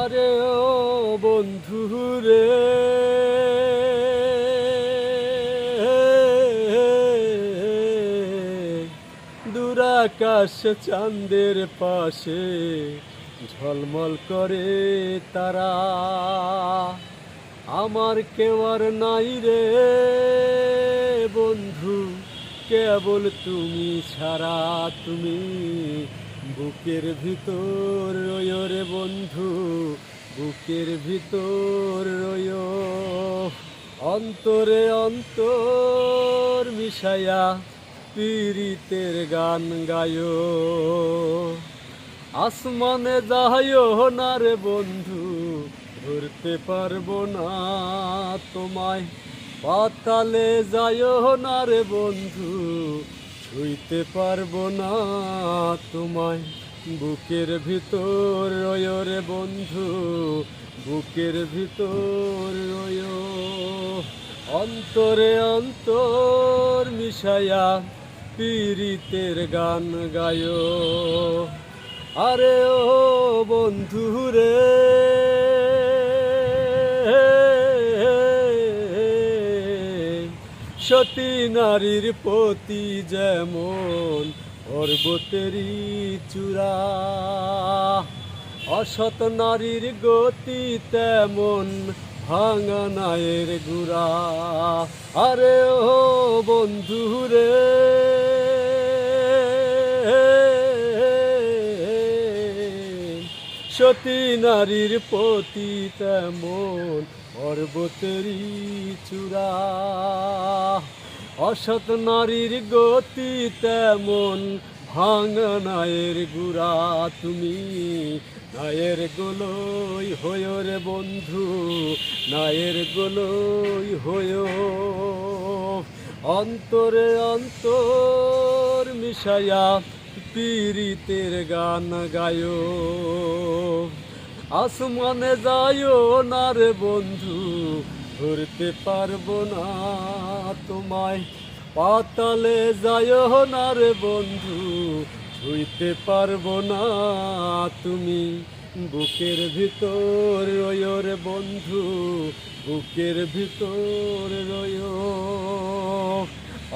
আরে ও বন্ধু রে। দুরাকাশ চাঁদের পাশে ঝলমল করে তারা। আমার কেউ আর নাই রে বন্ধু, কেবল তুমি ছাড়া তুমি বুকের ভিতর রয় রে বন্ধু, বুকের ভিতর রয়। অন্তরে অন্তর মিশায়া পীড়িতের গান গায়। আসমানে যাইও না রে বন্ধু, ধরতে পারব না তোমায়। পাতালে যাইও না রে বন্ধু ছুঁইতে পারব না তোমায়। বুকের ভিতর রয় রে বন্ধু, বুকের ভিতর রয়। অন্তরে অন্তর মিশায়া পীড়িতের গান গায়। আরে ও বন্ধু রে সতী নারীর প্রতি যেমন পর্বতেরই চূড়া। অসত নারীর গতি তেমন, ভাঙা নায়ের গুড়া। আরে ও বন্ধু রে সতী নারীর প্রতি তেমন পর্বতেরই চূড়া। অসৎ নারীর গতি তেমন ভাঙা নায়ের গুড়া। তুমি নায়ের গোলই হয় রে বন্ধু, নায়ের গোলই হয়। অন্তরে অন্তর মিশায়া পীড়িতের গান গায়। আসমানে যায়ও না রে বন্ধু, ধরতে পারব না তোমায়। পাতালে যায়ও না রে বন্ধু, ছুঁইতে পারব না তুমি। বুকের ভিতর রয় রে বন্ধু, বুকের ভিতর রয়।